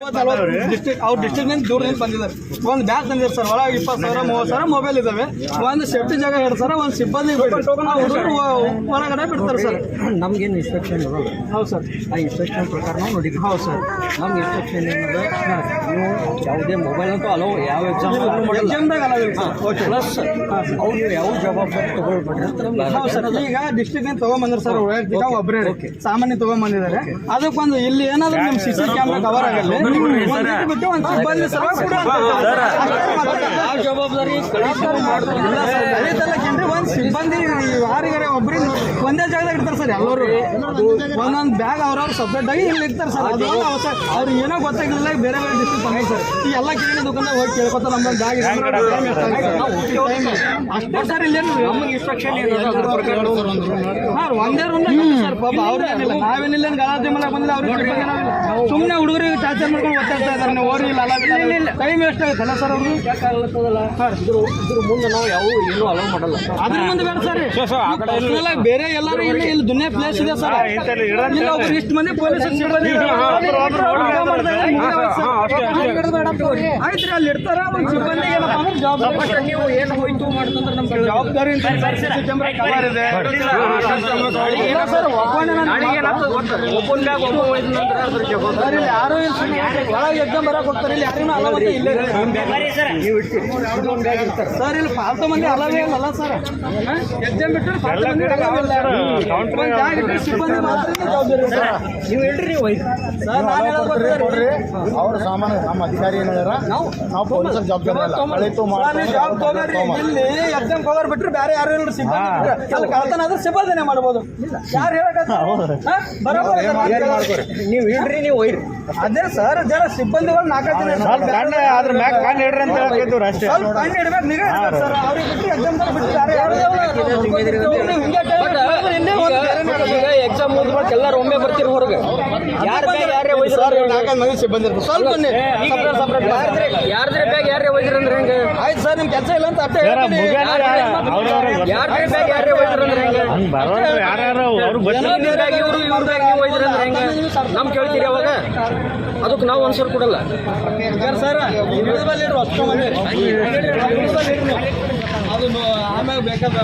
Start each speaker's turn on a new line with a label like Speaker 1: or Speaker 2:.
Speaker 1: District ಅವ್ರ ಡಿಸ್ಟ್ರಿಕ್ಟ್ನಿಂದ ದೂರದಿಂದ ಬಂದಿದ್ದಾರೆ. ಒಂದು ಬ್ಯಾಗ್ ತಂದಿದ್ದಾರೆ ಸರ್ ಒಳಗೆ ಇಪ್ಪತ್ತು ಸಾವಿರ ಮೂವತ್ತು ಸಾವಿರ ಮೊಬೈಲ್ ಇದಾವೆ. ಒಂದು ಸೇಫ್ಟಿ ಜಾಗ ಎರಡು ಸಾವಿರ ಒಂದು ಸಿಬ್ಬಂದಿ ಹುಡುಗರು ಒಳಗಡೆ ಬಿಡ್ತಾರೆ ಸರ್.
Speaker 2: ನಮ್ಗೇನು ಇನ್ಸ್ಪೆಕ್ಷನ್ ಇರೋಲ್ಲ.
Speaker 1: ಹೌದು ಸರ್.
Speaker 2: ಆ ಇನ್ಸ್ಪೆಕ್ಷನ್ ಪ್ರಕಾರ ನಾವು ನೋಡಿದ್ವಿ
Speaker 1: ಹೌದು ಸರ್.
Speaker 2: ನಮ್ಗೆ ಇನ್ಸ್ಪೆಕ್ಷನ್ ಏನಂದ್ರೆ ನೀವು ಯಾವುದೇ ಮೊಬೈಲ್ ಅಂತೂ ಅಲೋ ಯಾವ ಎಕ್ಸಾಮ್
Speaker 1: ಎಕ್ಸಾಮ್ದಾಗ ಓಕೆ
Speaker 2: ಪ್ಲಸ್ ಅವ್ರು ನೀವು ಯಾವ ಜವಾಬ್ದಾರಿ ತಗೊಳ್ಬೇಡ್ರಿ
Speaker 1: ಹೌದು ಸರ್. ಈಗ ಡಿಸ್ಟ್ರಿಕ್ಟ್ನಿಂದ ತಗೊಂಬಂದ್ರೆ ಸರ್ ಒಬ್ಬರೇ ಸಾಮಾನ್ಯ ತಗೊಂಬಂದಿದ್ದಾರೆ. ಅದಕ್ಕೊಂದು ಇಲ್ಲಿ ಏನಾದ್ರು ನಿಮ್ಮ ಸಿ ಸಿ ಕ್ಯಾಮ್ರಾ ಕವರ್ ಆಗಲ್ಲ
Speaker 2: ಜವಾಬ್ದಾರಿ
Speaker 1: ಒಂದು ಸಿಬ್ಬಂದಿ ಯಾರಿಗಾರೆ ಒಬ್ರಿಗೆ ಒಂದೇ ಜಾಗದಾಗ ಇರ್ತಾರೆ ಸರ್ ಎಲ್ಲರೂ. ಒಂದೊಂದು ಬ್ಯಾಗ್ ಅವ್ರವ್ರು ಸಪ್ರೇಟ್ ಆಗಿ ಇಲ್ಲಿ ಇರ್ತಾರೆ ಸರ್. ಅದು ಅವಶ್ಯ ಏನೋ ಗೊತ್ತಾಗಿಲ್ಲ ಬೇರೆ ಬೇರೆ ಡಿಸ್ಟ್ರಿಕ್ಟ್ ಸರ್. ಈ ಎಲ್ಲ ಕಿರಾಣಿ ದುಕಾನ್ದಾಗ ಹೋಗಿ ಕೇಳ್ಕೊತಾರೆ ನಮ್ಮ ಬ್ಯಾಗ್ ಅಷ್ಟೇ ಸರ್ ಇಲ್ಲೇನು
Speaker 2: ನಮಗೆ ಇನ್ಸ್ಟ್ರಕ್ಷನ್ ಏನದ ಅದ್ರ ಪ್ರಕಾರ
Speaker 1: ಹಾಂ ಒಂದೇ ರೂಮ್ ಸರ್ ಪಾಪ ಅವ್ರೇನಿಲ್ಲ ನಾವೇನಿಲ್ಲ ಗಲಾಟೆ ಮಾಡಕ್ ಬಂದಿಲ್ಲ ಅವ್ರಿಗೆ ಸುಮ್ಮನೆ ಹುಡುಗರಿಗೆ ಟಾರ್ಚರ್ ಮಾಡ್ಕೊಂಡು ಒತ್ತಾಡ್ತಾ ಇದ್ದಾರೆ ನೀವು ಓರಿ ಇಲ್ಲ ಅಲ್ಲ ಟೈಮ್ ವೇಸ್ಟ್ ಆಗುತ್ತಲ್ಲ ಸರ್ ಅವರು
Speaker 2: ಯಾಕಾಗ್ಲತ್ತದಲ್ಲ ಇದ್ರ ಇದ್ರ ಮುಂದೆ ನಾವು ಯಾವ ಏನು ಅಲೋ ಮಾಡಲ್ಲ
Speaker 1: ಅದ್ರ ಮುಂದೆ ಬೇಡ ಸರ್ ಬೇರೆ ಎಲ್ಲರೂ ಇಲ್ಲಿ ಇಲ್ಲಿ ದುನಿಯಾ ಪ್ಲೇಸ್ ಇದೆ ಸರ್ ಇಷ್ಟು ಮಂದಿ ಪೊಲೀಸ್ ಸಿಬ್ಬಂದಿ ಆಯ್ತು ಅಲ್ಲಿ ಇರ್ತಾರ ಒಂದು ಏನಪ್ಪ ಅಂದ್ರೆ ಜವಾಬ್ದಾರಿ.
Speaker 2: ನೀವು ಏನು ಹೋಯ್ತು ಮಾಡ್ತಂದ್ರೆ
Speaker 1: ಜವಾಬ್ದಾರಿ ಕವರ್ ಇದೆ. ಸರ್.
Speaker 2: ಬ್ಯಾಗ್ ಒಬ್ಬ ಹೋಯ್ತು ಅಂದ್ರೆ ಅದ್ರ ಜವಾಬ್ದಾರಿ
Speaker 1: ಸರ್ ಇಲ್ಲಿ ಯಾರು ಇಲ್ಲ ಸುಮ್ನೆ ಒಳಗೆ ಎಕ್ಸಾಮ್ ಬರಕ್ ಹೋಗ್ತಾರೆ ಇಲ್ಲಿ ಯಾರಿಗೂ ಅಲವತ್ತೆ ಇಲ್ಲೇ
Speaker 2: ನೀವು ಇಟ್ಟು ಇದೊಂದು ಬ್ಯಾಗ್ ಇರ್ತಾರೆ
Speaker 1: ಸರ್ ಇಲ್ಲಿ ಫಾಲ್ತು ಮಂದಿ ಅಲವೇ ಅಲ್ಲ ಸರ್ ಎಕ್ಸಾಮ್ ಬಿಟ್ಟರೆ ಫಾಲ್ತು ಮಂದಿ ಅಲವೇ ಇಲ್ಲ. ಒಂದ್ ಸಿಬ್ಬಂದಿ ಮಾತ್ರ ಜವಾಬ್ದಾರಿ ಸರ್
Speaker 2: ನೀವು ಹೇಳ್ರಿ ನೀವು
Speaker 1: ಸರ್ ನಾನು ಹೇಳೋದು ಗೊತ್ತಿದೆ.
Speaker 3: ಅವ್ರ ಸಾಮಾನ್ಯ ನಮ್ಮ ಅಧಿಕಾರಿ ಏನ್ ಹೇಳ್ಯಾರ ನಾವು ಪೊಲೀಸರ ಜವಾಬ್ದಾರಿ ಅಲ್ಲ ಕಳಿತು
Speaker 1: ಸರ್, ಜಾಬ್ ತಗೋರಿ. ಇಲ್ಲಿ ಎಕ್ಸಾಮ್ ಹೋಗೋರ್ ಬಿಟ್ರೆ ಬೇರೆ ಯಾರು ಇಲ್ಲ ಸಿಬ್ಬಂದಿ. ಅಲ್ಲಿ ಕಳ್ತನ ಆದ್ರೆ ಸಿಬ್ಬಂದಿನೇ ಮಾಡ್ಬೋದು ಯಾರು ಹೇಳಕ್
Speaker 2: ನೀವು ಇಡ್ರಿ ನೀವು ಹೋಯ್ರಿ
Speaker 1: ಅದೇ ಸರ್ ಜರ ಸಿಬ್ಬಂದಿಗಳು ನಾಲ್ಕು ಜನ ಇರ್ತಾರೆ.
Speaker 3: ಅದ್ರ ಮ್ಯಾಗ ಕಾಣ್ ಇಡ್ರಿ ಅಂತ ಹೇಳ್ತಿದ್ರು ಅಷ್ಟೇ.
Speaker 1: ಸ್ವಲ್ಪ ಕಣ್ಣು ಇಡ್ಬೇಕು ನಿಗಾ ಸರ್. ಅವ್ರಿಗೆ ಬಿಟ್ಟು ಎಕ್ಸಾಮ್ ಬಿಟ್ಟು ಬೇರೆ ಯಾರು ನೀವು ಹಿಂಗೆ ಟೈಮ್ ಇಟ್ಕೊಂಡು ಇಲ್ಲೇ ಒಂದು ಬೇರೆ ಮಾಡೋದು.
Speaker 2: ಈಗ ಎಕ್ಸಾಮ್ ಮುಗಿದ್ಮೇಲೆ ಎಲ್ಲರೂ ಒಮ್ಮೆ ಬರ್ತೀರಿ ಹೊರಗೆ. ಯಾರ ಬ್ಯಾಗ್ ಯಾರೇ
Speaker 1: ಸರ್
Speaker 2: ಒಯ್ದ್ರಿ
Speaker 1: ನಾಲ್ಕೈದು ಮಂದಿ ಸಿಬ್ಬಂದಿ ಸ್ವಲ್ಪ ಸಪ್ರೇಟ್ ಸಪ್ರೇಟ್
Speaker 2: ಯಾರ್ದ್ರೆ ಬ್ಯಾಗ್ ಯಾರೇ ಒಯ್ದ್ರಿ ಅಂದ್ರೆ ಹೆಂಗೆ?
Speaker 1: ಆಯ್ತು ಸರ್ ನಿಮ್ ಕೆಲಸ ಇಲ್ಲ ಅಂತ
Speaker 2: ಅರ್ಥ ನಮ್ ಕೇಳ್ತೀರಿ ಅವಾಗ? ಅದಕ್ಕೆ ನಾವು ಅನ್ಸರ್ ಕೊಡಲ್ಲ.
Speaker 1: ಸರ್. ಅದು ಆಮೇಲೆ ಬೇಕಾದ